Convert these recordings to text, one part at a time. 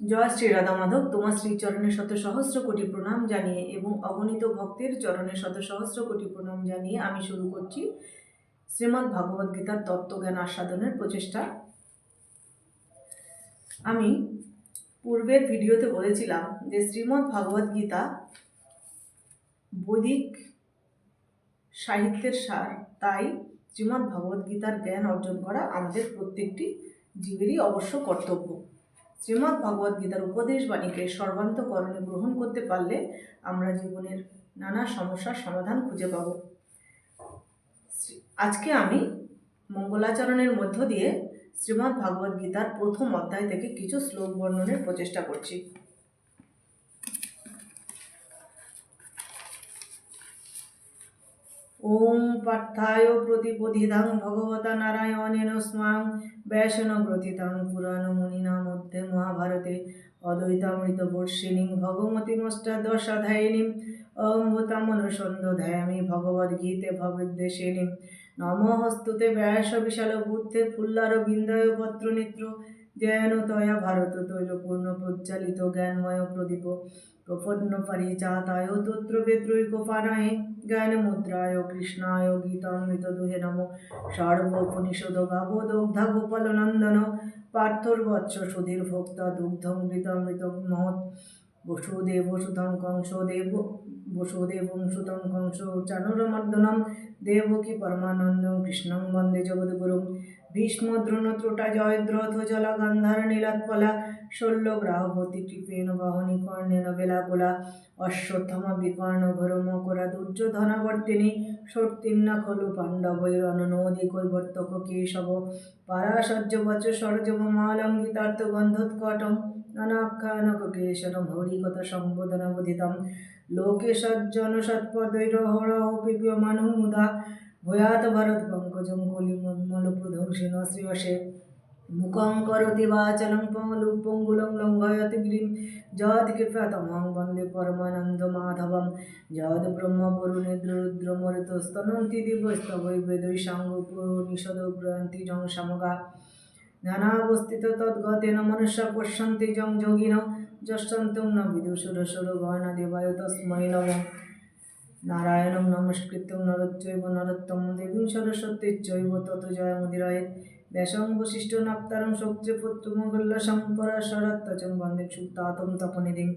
জয় শ্রী রাধা মাধব তোমার শ্রীচরণের শত সহস্র কোটি প্রণাম জানিয়ে এবং অগণিত ভক্তের চরণের শত সহস্র কোটি প্রণাম জানিয়ে আমি শুরু করছি শ্রীমদ্ ভাগবত গীতার তত্ত্বজ্ঞান আস্বাদনের প্রচেষ্টা। আমি পূর্বের ভিডিওতে বলেছিলাম যে শ্রীমদ্ ভাগবত গীতা বৈদিক সাহিত্যের সার, তাই শ্রীমদ্ ভগবদ গীতার জ্ঞান অর্জন করা আমাদের প্রত্যেকটি জীবেরই অবশ্য কর্তব্য। শ্রীমদ্ ভগবদ গীতার উপদেশ বাণীকে সর্বান্তকরণে গ্রহণ করতে পারলে আমরা জীবনের নানা সমস্যার সমাধান খুঁজে পাব। আজকে আমি মঙ্গলাচরণের মধ্য দিয়ে শ্রীমদ্ ভাগবত গীতার প্রথম অধ্যায় থেকে কিছু শ্লোক বর্ণনের প্রচেষ্টা করছি। ওম পার্থায় প্রতিপদিধাং ভগবতা নারায়ণেন স্মাং ব্যাসন গ্রথিতাং পুরাণ মুনিনা মধ্যে মহাভারতে অদ্বৈতামৃত বর্ষিণী ভগবতীমষ্টাদশাধ্যায়িনীম অম্বুতামনুসন্ধধ্যায়ামি ভগবদ্গীতে ভগদ্দেশিনীম নমস্তুতে ব্যাস বিশাল বুদ্ধে ফুল্লার বিন্দয় পত্র নেত্র জ্ঞান তয়া ভারত তৈলপূর্ণ প্রজ্বালিত জ্ঞানময় প্রদীপ প্রপন্ন পারিজাতায় তত্র বেত্রৈকোপানায় জ্ঞান মুদ্রায় কৃষ্ণায় গীতামৃত দুহে নম। সর্বোপনিষদ গাবোদগ্ধা গোপাল নন্দন পার্থর বৎস সুধীর ভোক্তা দুগ্ধমৃতমৃত মহৎ। বসুদেব সুতং কংস দেব, বসুদেবং সুতং কংস চানুরমর্দনম দেবকী পরমানন্দম কৃষ্ণং বন্দে জগদ্গুরুং ভীষ্ম দ্রোণত্রোটা জয়দ্রথ জলা গান্ধার নীলাৎপলা শল্য গ্রাহবতী কৃপেণ বাহনী কর্ণেন বেলাকুলা অশ্বত্থমা বিকর্ণ ঘোর মকরা দুর্যোধনাবর্তিনী সর্তিন্না খলু পাণ্ডবৈরননোদি কৈবর্তক কেশব পারাসহ্য বচ সরজম মালঙ্গিতার্থ গন্ধোৎকটম নানাখ্যানক কেশরম হরিকথ সম্বোধনাবধিতম লোকে সজ্জন সৎপদৈরহরহ পিপ্যমানু মুদা ভূয়াত ভারত পঙ্কজম কলিমল প্রধ্বংসিন শ্রীয়সে মুখং করতি বাচলং পঙ্গলু পঙ্গুলং লঙ্ঘয়তি গিরিম। যদ কৃপতমং বন্দে পরমানন্দ মাধবম। যদ ব্রহ্ম বরুণেন্দ্র রুদ্র মরিত স্তনন্তি দিবস্তবৈ বেদৈ সাঙ্গ নিষদ গ্রন্থি জং সমগা। ধ্যানাবস্থিত তদ্গতেন মনুষ্য পশ্যন্তি জং যোগিন যশন্তুং ন বিদুষুরসুর গণ দেবায় তস্मै নমঃ। নারায়ণং নমস্কৃত্যং নরচ্চৈব নরোত্তম দেবীং সরস্বতীশ্চৈব তত জয় মুদিরয়ে ব্যাসং বশিষ্ঠ নপ্তারং শক্তি পুত্রমঙ্গল্যসং পরাশরত্তচং বন্দে সুতাতম তপনিধিং।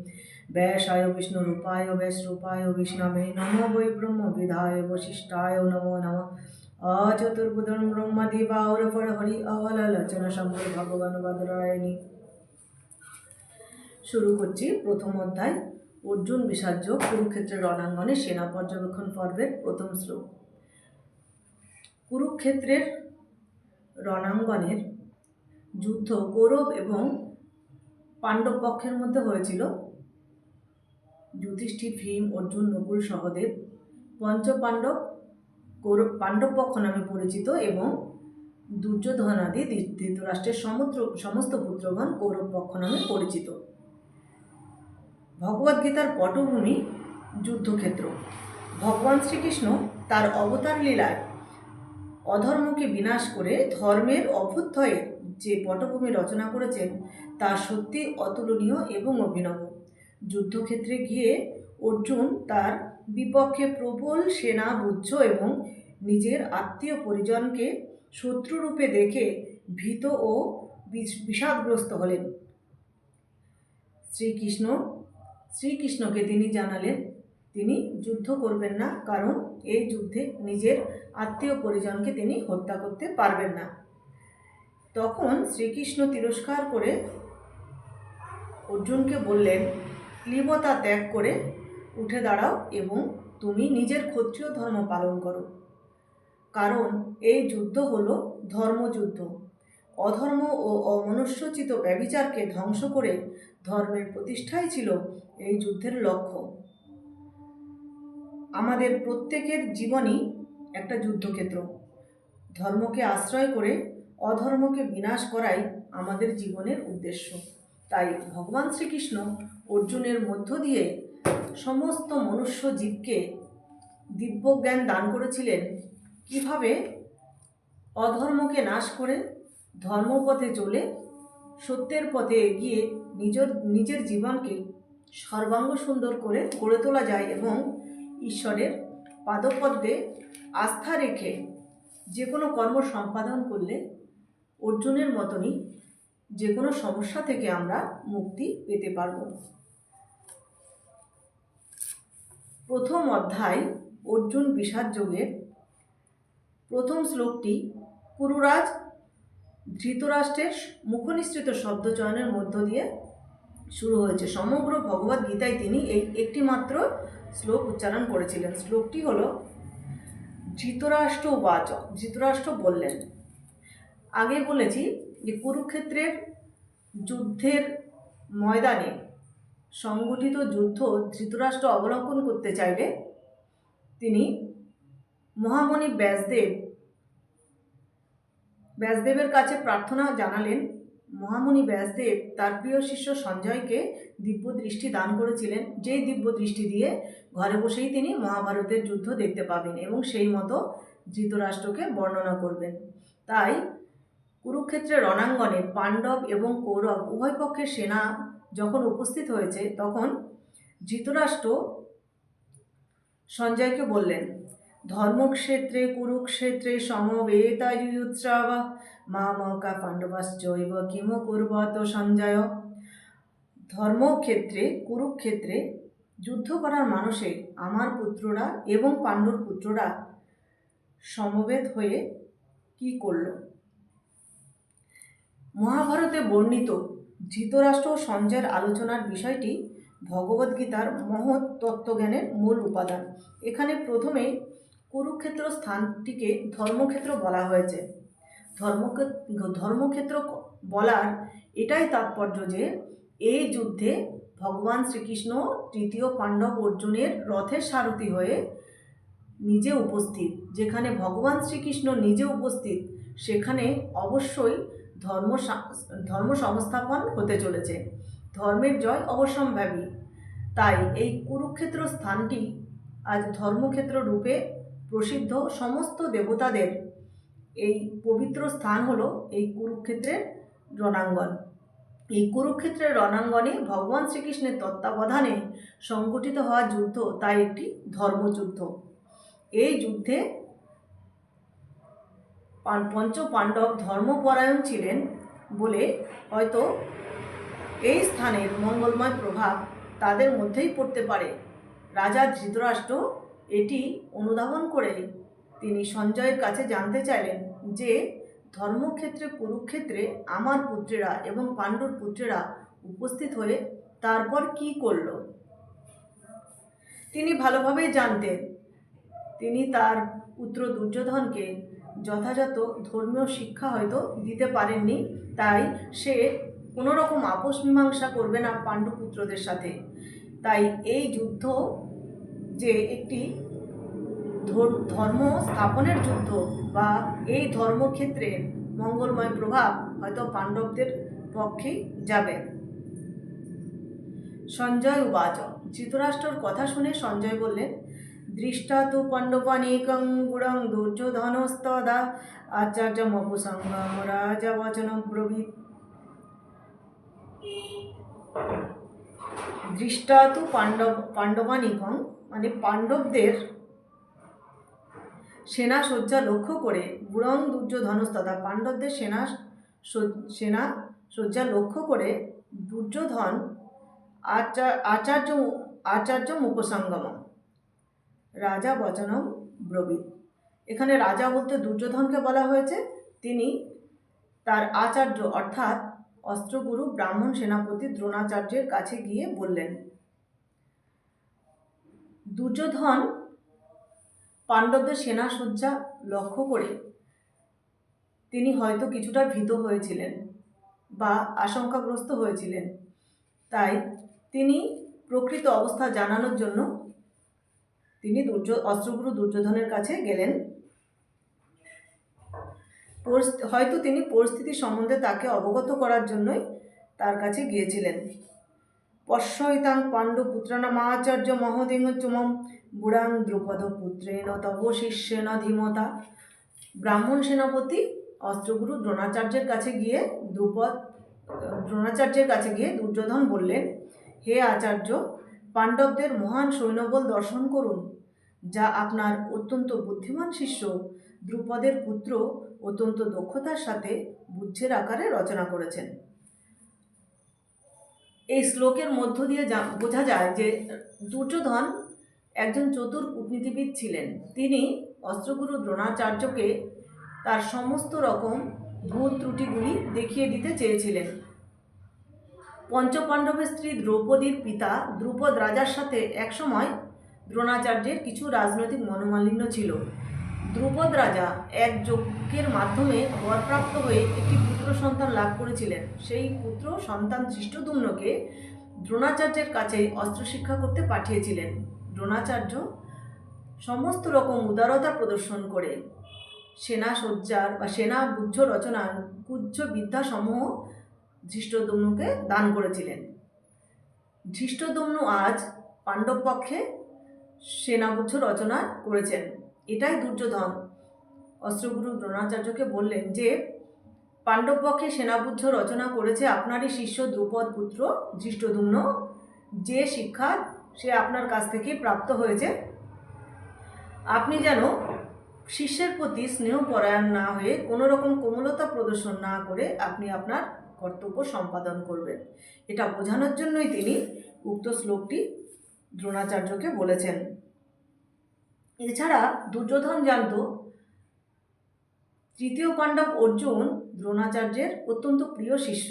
ব্যাসায় বিষ্ণুরূপায় ব্যাসরূপায় বিষ্ণবে নমো বৈ ব্রহ্মবিধায় বশিষ্ঠায় নমো নমঃ। অচতুর্বুধং ব্রহ্মদেবাউরপর হরি অহললোচন শঙ্কর ভগবান বাদরায়ণী। শুরু করছি প্রথম অধ্যায়। অর্জুন বিসার্য কুরুক্ষেত্রের রণাঙ্গনে সেনা পর্যবেক্ষণ পর্বের প্রথম শ্লোক। কুরুক্ষেত্রের রণাঙ্গনের যুদ্ধ কৌরব এবং পাণ্ডব পক্ষের মধ্যে হয়েছিল। যুধিষ্ঠির, ভীম, অর্জুন, নকুল, সহদেব, পঞ্চপাণ্ডব কৌরব পাণ্ডব পক্ষ নামে পরিচিত এবং দুর্যোধনাদি ধৃতরাষ্ট্রের সমুদ্র সমস্ত পুত্রগণ কৌরব পক্ষ নামে পরিচিত। ভগবদ্গীতার পটভূমি যুদ্ধক্ষেত্র। ভগবান শ্রীকৃষ্ণ তার অবতার লীলায় অধর্মকে বিনাশ করে ধর্মের অভ্যুত্থয়ের যে পটভূমি রচনা করেছেন, তা সত্যি অতুলনীয় এবং অভিনব। যুদ্ধক্ষেত্রে গিয়ে অর্জুন তার বিপক্ষে প্রবল সেনা বুদ্ধ এবং নিজের আত্মীয় পরিজনকে শত্রুরূপে দেখে ভীত ও বিষ- বিষাদগ্রস্ত হলেন। শ্রীকৃষ্ণ শ্রীকৃষ্ণকে তিনি জানালেন, তিনি যুদ্ধ করবেন না, কারণ এই যুদ্ধে নিজের আত্মীয় পরিজনকে তিনি হত্যা করতে পারবেন না। তখন শ্রীকৃষ্ণ তিরস্কার করে অর্জুনকে বললেন ক্লিবতা ত্যাগ করে উঠে দাঁড়াও এবং তুমি নিজের ক্ষত্রিয় ধর্ম পালন করো। কারণ এই যুদ্ধ হলো ধর্মযুদ্ধ। অধর্ম ও অমনুষ্যচিত ব্যবিচারকে ধ্বংস করে ধর্মের প্রতিষ্ঠাই ছিল এই যুদ্ধের লক্ষ্য। আমাদের প্রত্যেকের জীবনই একটা যুদ্ধক্ষেত্র। ধর্মকে আশ্রয় করে অধর্মকে বিনাশ করাই আমাদের জীবনের উদ্দেশ্য। তাই ভগবান শ্রীকৃষ্ণ অর্জুনের মধ্য দিয়ে সমস্ত মনুষ্য জীবকে দিব্যজ্ঞান দান করেছিলেন। কীভাবে? অধর্মকে নাশ করে ধর্মপথে চলে সত্যের পথে এগিয়ে নিজের নিজের জীবনকে সর্বাঙ্গ সুন্দর করে গড়ে তোলা যায় এবং ঈশ্বরের পাদপদ্মে আস্থা রেখে যে কোনো কর্ম সম্পাদন করলে অর্জুনের মতনই যে কোনো সমস্যা থেকে আমরা মুক্তি পেতে পারব। প্রথম অধ্যায়, অর্জুন বিষাদ যোগের প্রথম শ্লোকটি কুরুরাজ ধৃতরাষ্ট্রের মুখনিসৃত শব্দ চয়নের মধ্য দিয়ে শুরু হয়েছে। সমগ্র ভগবত গীতায় তিনি এই একটি মাত্র শ্লোক উচ্চারণ করেছিলেন। শ্লোকটি হলো ধৃতরাষ্ট্র বাচ ধৃতরাষ্ট্র বললেন। আগে বলেছি যে কুরুক্ষেত্রের যুদ্ধের ময়দানে সংগঠিত যুদ্ধ ধৃতরাষ্ট্র অবলম্বন করতে চাইলে তিনি মহামণি ব্যাসদেব ব্যাসদেবের কাছে প্রার্থনা জানালেন, মহামুনি ব্যাসদেব তার প্রিয় শিষ্য সঞ্জয়কে দিব্য দৃষ্টি দান করেছিলেন। যেই দিব্য দৃষ্টি দিয়ে ঘরে বসেই তিনি মহাভারতের যুদ্ধ দেখতে পাবেন এবং সেই মতো ধৃতরাষ্ট্রকে বর্ণনা করবেন। তাই কুরুক্ষেত্রের রণাঙ্গনে পাণ্ডব এবং কৌরব উভয় পক্ষের সেনা যখন উপস্থিত হয়েছে, তখন ধৃতরাষ্ট্র সঞ্জয়কে বললেন ধর্মক্ষেত্রে কুরুক্ষেত্রে সমবেতায়ুৎসব মামকা পাণ্ডবাশ্চৈব কিম কুর্বত সঞ্জয় ধর্মক্ষেত্রে কুরুক্ষেত্রে যুদ্ধ করার মানুষে আমার পুত্ররা এবং পাণ্ডুর পুত্ররা সমবেত হয়ে কি করল? মহাভারতে বর্ণিত ধৃতরাষ্ট্র ও সঞ্জয়ের আলোচনার বিষয়টি ভগবদ্গীতার মহৎ তত্ত্বজ্ঞানের মূল উপাদান। এখানে প্রথমে কুরুক্ষেত্র স্থানটিকে ধর্মক্ষেত্র বলা হয়েছে। ধর্মক্ষেত্র ধর্মক্ষেত্র বলার এটাই তাৎপর্য যে এই যুদ্ধে ভগবান শ্রীকৃষ্ণ তৃতীয় পাণ্ডব অর্জুনের রথের সারথি হয়ে নিজে উপস্থিত। যেখানে ভগবান শ্রীকৃষ্ণ নিজে উপস্থিত, সেখানে অবশ্যই ধর্ম ধর্ম সংস্থাপন হতে চলেছে। ধর্মের জয় অবশ্যম্ভাবী। তাই এই কুরুক্ষেত্র স্থানটি আজ ধর্মক্ষেত্র রূপে প্রসিদ্ধ সমস্ত দেবতাদের এই পবিত্র স্থান হলো এই কুরুক্ষেত্রের রণাঙ্গন। এই কুরুক্ষেত্রের রণাঙ্গনে ভগবান শ্রীকৃষ্ণের তত্ত্বাবধানে সংগঠিত হওয়া যুদ্ধ তাই একটি ধর্মযুদ্ধ। এই যুদ্ধে পঞ্চ পাণ্ডব ধর্মপরায়ণ ছিলেন বলে হয়তো এই স্থানের মঙ্গলময় প্রভাব তাদের মধ্যেই পড়তে পারে। রাজা ধৃতরাষ্ট্র এটি অনুধাবন করে তিনি সঞ্জয়ের কাছে জানতে চাইলেন যে, ধর্মক্ষেত্রে কুরুক্ষেত্রে আমার পুত্রেরা এবং পাণ্ডুর পুত্রেরা উপস্থিত হয়ে তারপর কি করল? তিনি ভালোভাবেই জানতেন। তিনি তার পুত্র দুর্যোধনকে যথাযথ ধর্মীয় শিক্ষা হয়তো দিতে পারেননি, তাই সে কোনো রকম আপোষ মীমাংসা করবে না পাণ্ডুপুত্রদের সাথে। তাই এই যুদ্ধ যে একটি ধর্ম স্থাপনের যুদ্ধ বা এই ধর্মক্ষেত্রের মঙ্গলময় প্রভাব হয়তো পাণ্ডবদের পক্ষেই যাবে। সঞ্জয় উবাচ ধৃতরাষ্ট্রর কথা শুনে সঞ্জয় বললেন দৃষ্টা তু পাণ্ডবানেকং গুড়ং দুর্যোধনস্তদা আচার্য মপুসঙ্গম রাজা বচন ব্রবীত দৃষ্টা তু পাণ্ডব, পাণ্ডবানিকং মানে পাণ্ডবদের সেনা সজ্জা লক্ষ্য করে বুড়ং দুর্যোধনস্তদা পাণ্ডবদের সেনা সেনা সজ্জা লক্ষ্য করে দুর্যোধন আচার্য আচার্য মুপসঙ্গম রাজা বচনম ব্রবীত। এখানে রাজা বলতে দুর্যোধনকে বলা হয়েছে। তিনি তার আচার্য অর্থাৎ অস্ত্রগুরু ব্রাহ্মণ সেনাপতি দ্রোণাচার্যের কাছে গিয়ে বললেন দুর্যোধন পাণ্ডবদের সেনাসজ্জা লক্ষ্য করে তিনি হয়তো কিছুটা ভীত হয়েছিলেন বা আশঙ্কাগ্রস্ত হয়েছিলেন। তাই তিনি প্রকৃত অবস্থা জানানোর জন্য তিনি দুর্য অস্ত্রগুরু দুর্যোধনের কাছে গেলেন। হয়তো তিনি পরিস্থিতি সম্বন্ধে তাকে অবগত করার জন্যই তার কাছে গিয়েছিলেন। পশ্যইতাং পাণ্ডুপুত্রানামাচার্য মহোদিঙ্গচুমম বুড়াং দ্রুপদ পুত্রেণ তব শিষ্যেন ধীমতা। ব্রাহ্মণ সেনাপতি অস্ত্রগুরু দ্রোণাচার্যের কাছে গিয়ে দ্রুপদ, দ্রোণাচার্যের কাছে গিয়ে দুর্যোধন বললেন, হে আচার্য, পাণ্ডবদের মহান সৈন্যবল দর্শন করুন। যা আপনার অত্যন্ত বুদ্ধিমান শিষ্য, দ্রুপদের পুত্র অত্যন্ত দক্ষতার সাথে বুদ্ধের আকারে রচনা করেছেন। এই শ্লোকের মধ্য দিয়ে যা- বোঝা যায় যে দুর্যোধন একজন চতুর কূটনীতিবিদ ছিলেন। তিনি অস্ত্রগুরু দ্রোণাচার্যকে তার সমস্ত রকম ভুল ত্রুটিগুলি দেখিয়ে দিতে চেয়েছিলেন। পঞ্চপাণ্ডবের স্ত্রী দ্রৌপদীর পিতা দ্রুপদ রাজার সাথে একসময় দ্রোণাচার্যের কিছু রাজনৈতিক মনোমালিন্য ছিল। দ্রুপদ রাজা এক যজ্ঞের মাধ্যমে বরপ্রাপ্ত হয়ে একটি পুত্র সন্তান লাভ করেছিলেন। সেই পুত্র সন্তান ধৃষ্টদুম্নকে দ্রোণাচার্যের কাছে অস্ত্র শিক্ষা করতে পাঠিয়েছিলেন। দ্রোণাচার্য সমস্ত রকম উদারতা প্রদর্শন করে। সেনা সজ্জার বা সেনা গুজ্জ রচনার গুজ্জ বিদ্যাসমূহ ধৃষ্টদম্নুকে দান করেছিলেন। ধৃষ্টদম্নু আজ পাণ্ডব পক্ষে সেনাগুচ্ছ রচনা করেছেন। এটাই দুর্যোধন। অস্ত্রগুরু দ্রোণাচার্যকে বললেন যে পাণ্ডব পক্ষে সেনাগুচ্ছ রচনা করেছে আপনারই শিষ্য দ্রুপদ পুত্র ধৃষ্টদুম্ন। যে শিক্ষা সে আপনার কাছ থেকে প্রাপ্ত হয়েছে। আপনি যেন শিষ্যের প্রতি স্নেহপরায়ণ না হয়ে কোনো রকম কোমলতা প্রদর্শন না করে আপনি আপনার কর্তব্য সম্পাদন করবেন। এটা বোঝানোর জন্যই তিনি উক্ত শ্লোকটি দ্রোণাচার্যকে বলেছেন। এছাড়া দুর্যোধন জানত, তৃতীয় পাণ্ডব অর্জুন দ্রোণাচার্যের অত্যন্ত প্রিয় শিষ্য।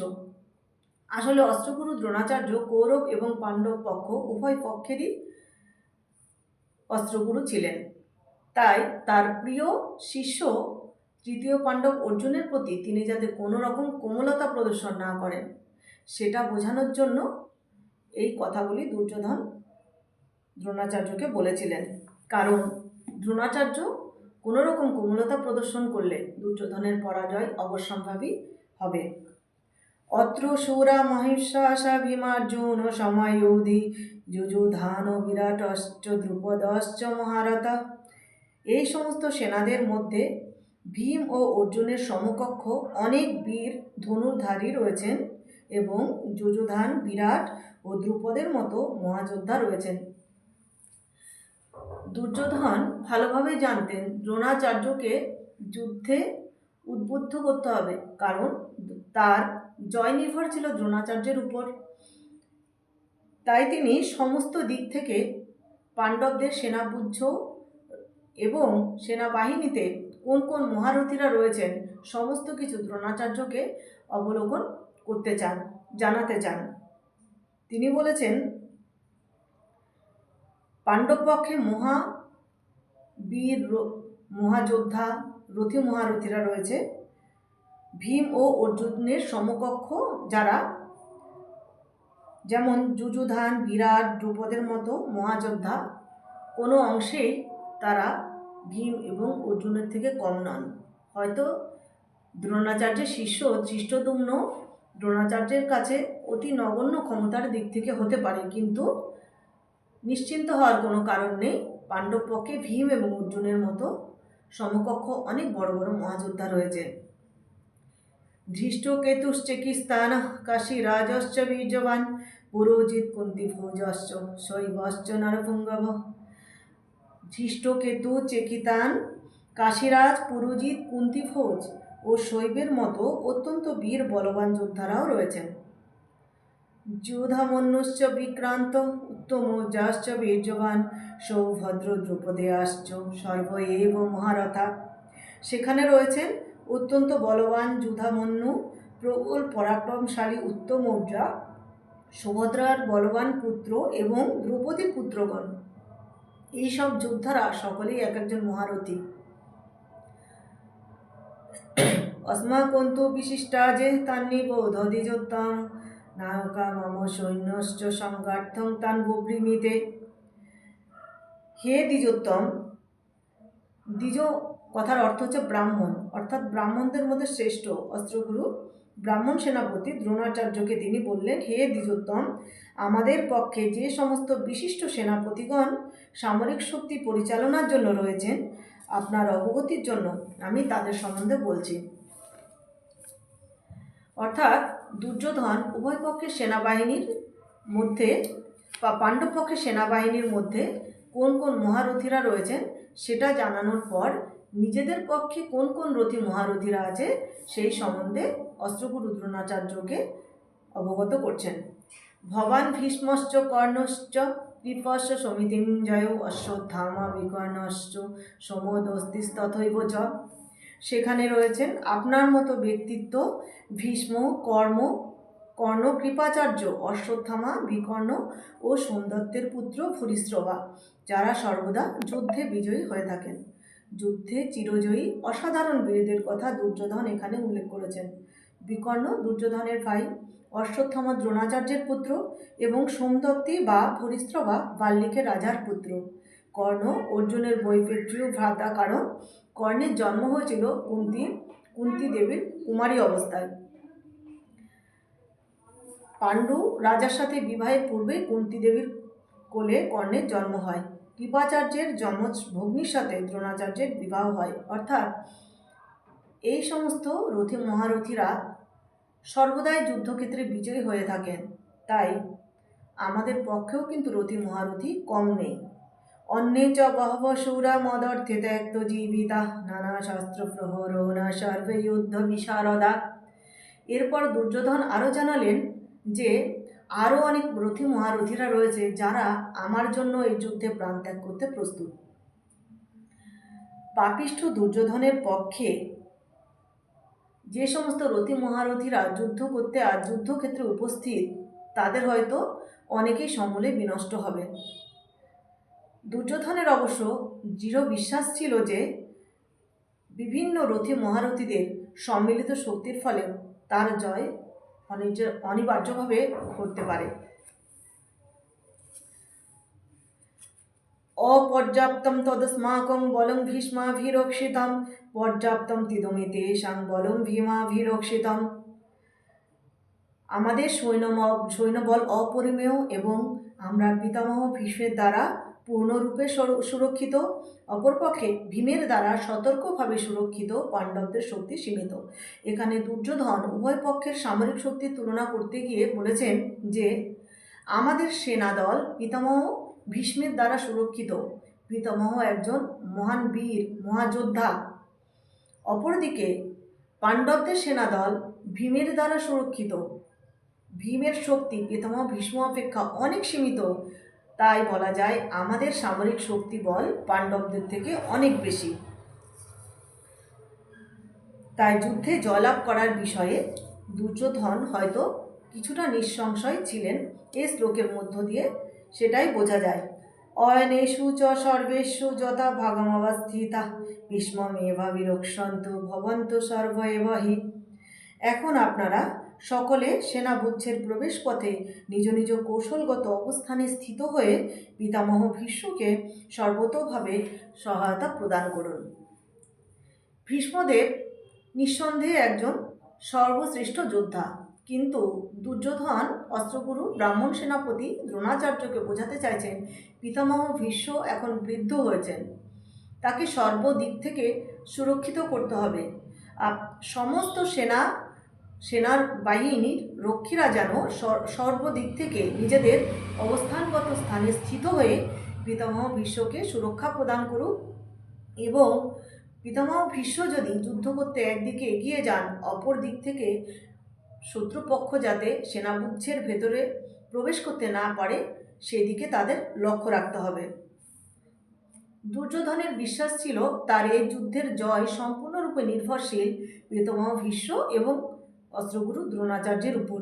আসলে অস্ত্রগুরু দ্রোণাচার্য, কৌরব এবং পাণ্ডব পক্ষ উভয় পক্ষেরই অস্ত্রগুরু ছিলেন। তাই তার প্রিয় শিষ্য তৃতীয় পাণ্ডব অর্জুনের প্রতি তিনি যাতে কোনো রকম কোমলতা প্রদর্শন না করেন, সেটা বোঝানোর জন্য এই কথাগুলি দুর্যোধন দ্রোণাচার্যকে বলেছিলেন। কারণ দ্রোণাচার্য কোনো রকম কোমলতা প্রদর্শন করলে দুর্যোধনের পরাজয় অবশ্যম্ভাবী হবে। অত্র সুরা মহিষাসা ভীমার্জুন সময়োধি যুযুধান বিরাটশ্চ দ্রুপদশ্চ মহারথা। এই সমস্ত সেনাদের মধ্যে ভীম ও অর্জুনের সমকক্ষ অনেক বীর ধনুর্ধারী রয়েছেন এবং যুযুধান, বিরাট ও দ্রুপদের মতো মহাযোদ্ধা রয়েছেন। দুর্যোধন ভালোভাবে জানতেন দ্রোণাচার্যকে যুদ্ধে উদ্বুদ্ধ করতে হবে, কারণ তার জয় নির্ভর ছিল দ্রোণাচার্যের উপর। তাই তিনি সমস্ত দিক থেকে পাণ্ডবদের সেনাবুদ্ধ এবং সেনাবাহিনীতে কোন কোন মহারথীরা রয়েছেন, সমস্ত কিছু দ্রোণাচার্যকে অবলোকন করতে চান, জানাতে চান। তিনি বলেছেন পাণ্ডব পক্ষে মহা বীর মহাযোদ্ধা, রথী মহারথীরা রয়েছে। ভীম ও অর্জুনের সমকক্ষ যারা, যেমন যুযুধান, বিরাট দ্রুপদের মতো মহাযোদ্ধা, কোনো অংশেই তারা ভীম এবং অর্জুনের থেকে কম নন। হয়তো দ্রোণাচার্যের শিষ্য ধৃষ্টদুম্ন দ্রোণাচার্যের কাছে অতি নগণ্য ক্ষমতার দিক থেকে হতে পারে, কিন্তু নিশ্চিন্ত হওয়ার কোনো কারণ নেই। পাণ্ডব পক্ষে ভীম এবং অর্জুনের মতো সমকক্ষ অনেক বড় বড় মহাযোদ্ধা রয়েছে। ধৃষ্টকেতুশ্চেকিস্তান কাশীরাজশ্চ বীর্যবান। পুরোজিৎ কুন্তিভোজশ্চ শৈবশ্চ নরপুঙ্গব ধৃষ্টকেতু চেকিতান, কাশীরাজ পুরোজিৎ কুন্তিভোজ ও শৈবের মতো অত্যন্ত বীর বলবান যোদ্ধারাও রয়েছেন। যোধামন্যুশ্চ বিক্রান্ত উত্তম যাশ্চ বীর্যবান সৌভদ্র দ্রৌপদেয়াশ্চ সর্ব এব মহারথা সেখানে রয়েছেন অত্যন্ত বলবান যুধামন্যু, প্রবল পরাক্রমশালী উত্তম উত্তমৌর্যা সুভদ্রার বলবান পুত্র এবং দ্রৌপদীর পুত্রগণ। এইসব যোদ্ধারা সকলেই এক একজন মহারথী। অস্মাকন্তু বিশিষ্টা যে তান্নিবোধধিযোত্তম নায়কা মম সৈন্যশ্চ সংগার্থং তান বব্রিমিতে হে দ্বিজোত্তম, দ্বিজ কথার অর্থ হচ্ছে ব্রাহ্মণ, অর্থাৎ ব্রাহ্মণদের মধ্যে শ্রেষ্ঠ অস্ত্রগুরু ব্রাহ্মণ সেনাপতি দ্রোণাচার্যকে তিনি বললেন, হে দ্বিজোত্তম, আমাদের পক্ষে যে সমস্ত বিশিষ্ট সেনাপতিগণ সামরিক শক্তি পরিচালনার জন্য রয়েছেন, আপনার অবগতির জন্য আমি তাদের সম্বন্ধে বলছি। অর্থাৎ দুর্যোধন উভয় পক্ষের সেনাবাহিনীর মধ্যে বা পাণ্ডব পক্ষের সেনাবাহিনীর মধ্যে কোন কোন মহারথীরা রয়েছেন সেটা জানানোর পর নিজেদের পক্ষে কোন কোন রথী মহারথীরা আছে সেই সম্বন্ধে অস্ত্রগুরু দ্রোণাচার্যকে অবগত করছেন। ভবান ভীষ্মশ্চ কর্ণশ্চ কৃপশ্চ সমিতিঞ্জয় অশ্বত্থামা বিকর্ণশ্চ সমদস্তিস্তথৈব চ। সেখানে রয়েছেন আপনার মতো ব্যক্তিত্ব ভীষ্ম, কর্ম, কর্ণ, কৃপাচার্য, অশ্বত্থামা, বিকর্ণ ও সোমদত্তের পুত্র ভূরিশ্রবা যারা সর্বদা যুদ্ধে বিজয়ী হয়ে থাকেন। যুদ্ধে চিরজয়ী, অসাধারণ বীরদের কথা দুর্যোধন এখানে উল্লেখ করেছেন। বিকর্ণ, দুর্যোধনের ভাই, অশ্বত্থামা দ্রোণাচার্যের পুত্র এবং সোমদত্তি বা ভূরিশ্রবা বাল্মীকের রাজার পুত্র। কর্ণ, অর্জুনের বৈপেত্রীয় ভ্রাতা কারণ, কর্ণের জন্ম হয়েছিল কুন্তি কুন্তি দেবীর কুমারী অবস্থায়। পাণ্ডু রাজার সাথে বিবাহের পূর্বে কুন্তি দেবীর কোলে কর্ণের জন্ম হয়। কৃপাচার্যের যমজ ভগ্নির সাথে দ্রোণাচার্যের বিবাহ হয়। অর্থাৎ এই সমস্ত রথী মহারথীরা সর্বদাই যুদ্ধক্ষেত্রে বিজয়ী হয়ে থাকেন। তাই আমাদের পক্ষেও কিন্তু রথী মহারথী কম নেই। অন্যে চ বহব শূরা মদর্থে ত্যক্ত জীবিতা। নানা শাস্ত্র প্রহরণা সর্বে যুদ্ধ বিশারদা। এরপর দুর্যোধন আরও জানালেন যে আরও অনেক রথী মহারথীরা রয়েছে যারা আমার জন্য এই যুদ্ধে প্রাণ ত্যাগ করতে প্রস্তুত। পাপিষ্ঠ দুর্যোধনের পক্ষে যে সমস্ত রথী মহারথীরা যুদ্ধ করতে আর যুদ্ধক্ষেত্রে উপস্থিত, তাদের হয়তো অনেকেই সমূলে বিনষ্ট হবে দুর্যোধনের অবশ্য দৃঢ় বিশ্বাস ছিল যে বিভিন্ন রথী মহারথীদের সম্মিলিত শক্তির ফলে তার জয় অনিবার্যভাবে ঘটতে পারে। অপর্যাপ্তম তদস্মাকং বলং ভীষ্মাভিরক্ষিতম, পর্যাপ্তম তিদমে তেষাং বলং ভীমাভিরক্ষিতম। আমাদের সৈন্য সৈন্যবল অপরিমেয় এবং আমরা পিতামহ ভীষ্মের দ্বারা পূর্ণরূপে সুরক্ষিত, অপরপক্ষে ভীমের দ্বারা সতর্কভাবে সুরক্ষিত পাণ্ডবদের শক্তি সীমিত। এখানে দুর্যোধন উভয় পক্ষের সামরিক শক্তির তুলনা করতে গিয়ে বলেছেন যে, আমাদের সেনাদল পিতামহ ভীষ্মের দ্বারা সুরক্ষিত। পিতামহ একজন মহান বীর, মহাযোদ্ধা। অপরদিকে, পাণ্ডবদের সেনাদল ভীমের দ্বারা সুরক্ষিত। ভীমের শক্তি পিতামহ ভীষ্ম অপেক্ষা অনেক সীমিত। তাই বলা যায় আমাদের সামরিক শক্তি বল পাণ্ডবদের থেকে অনেক বেশি। তাই যুদ্ধে জয়লাভ করার বিষয়ে দুর্যোধন হয়তো কিছুটা ছিলেন এই শ্লোকের মধ্য দিয়ে, সেটাই বোঝা যায়। অয়নেষু চ সর্বেষু যথা ভাগমবস্থিতা ভীষ্মমেভা বিরক্ষন্তু, ভবন্তু সর্ব এখন আপনারা সকলে সেনাগুচ্ছের প্রবেশপথে নিজ নিজ কৌশলগত অবস্থানে স্থিত হয়ে পিতামহ ভীষ্মকে সর্বতোভাবে সহায়তা প্রদান করুন। ভীষ্মদেব নিঃসন্দেহে একজন সর্বশ্রেষ্ঠ যোদ্ধা, কিন্তু দুর্যোধন অস্ত্রগুরু ব্রাহ্মণ সেনাপতি দ্রোণাচার্যকে বোঝাতে চাইছেন, পিতামহ ভীষ্ম এখন বৃদ্ধ হয়েছেন। তাকে সর্বদিক থেকে সুরক্ষিত করতে হবে। সমস্ত সেনা সেনার বাহিনীর রক্ষীরা যেন সর- সর্বদিক থেকে নিজেদের অবস্থানগত স্থানে স্থিত হয়ে পিতামহ ভীষ্মকে সুরক্ষা প্রদান করুক এবং পিতামহ ভীষ্ম যদি যুদ্ধ করতে একদিকে এগিয়ে যান, অপর দিক থেকে শত্রুপক্ষ যাতে সেনাগুচ্ছের ভেতরে প্রবেশ করতে না পারে, সেদিকে তাদের লক্ষ্য রাখতে হবে। দুর্যোধনের বিশ্বাস ছিল তার এই যুদ্ধের জয় সম্পূর্ণরূপে নির্ভরশীল পিতামহ ভীষ্ম এবং অস্ত্রগুরু দ্রোণাচার্যের উপর।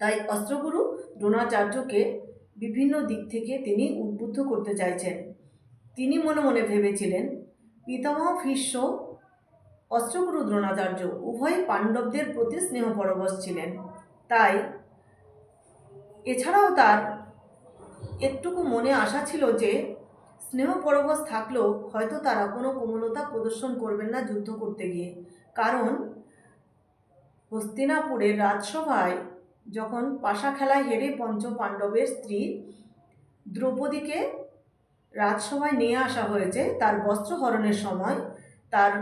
তাই অস্ত্রগুরু দ্রোণাচার্যকে বিভিন্ন দিক থেকে তিনি উদ্বুদ্ধ করতে চাইছেন। তিনি মনে মনে ভেবেছিলেন, পিতামহ ভীষ্ম, অস্ত্রগুরু দ্রোণাচার্য উভয় পাণ্ডবদের প্রতি স্নেহ পরবশ ছিলেন। তাই এছাড়াও তার একটুকু মনে আশা ছিল যে স্নেহ পরবশ থাকলেও হয়তো তারা কোনো কোমলতা প্রদর্শন করবেন না যুদ্ধ করতে গিয়ে। কারণ হস্তিনাপুরের রাজসভায় যখন পাশা খেলায় হেরে পঞ্চ পাণ্ডবের স্ত্রী দ্রৌপদীকে রাজসভায় নিয়ে আসা হয়েছে, তার বস্ত্রহরণের সময় তার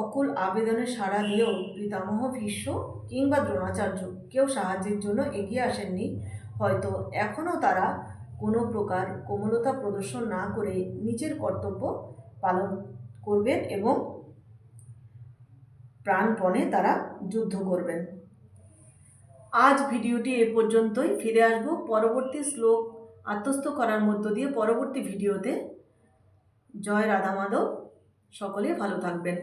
অকুল আবেদনে সাড়া দিয়েও পিতামহ ভীষ্ম কিংবা দ্রোণাচার্য কেউ সাহায্যের জন্য এগিয়ে আসেননি। হয়তো এখনও তারা কোনো প্রকার কোমলতা প্রদর্শন না করে নিজের কর্তব্য পালন করবেন এবং প্রাণপণে তারা যুদ্ধ করবেন। আজ ভিডিওটি এ পর্যন্তই। ফিরে আসব পরবর্তী শ্লোক আত্মস্থ করার মধ্য দিয়ে পরবর্তী ভিডিওতে। জয় রাধা মাধব। সকলে ভালো থাকবেন।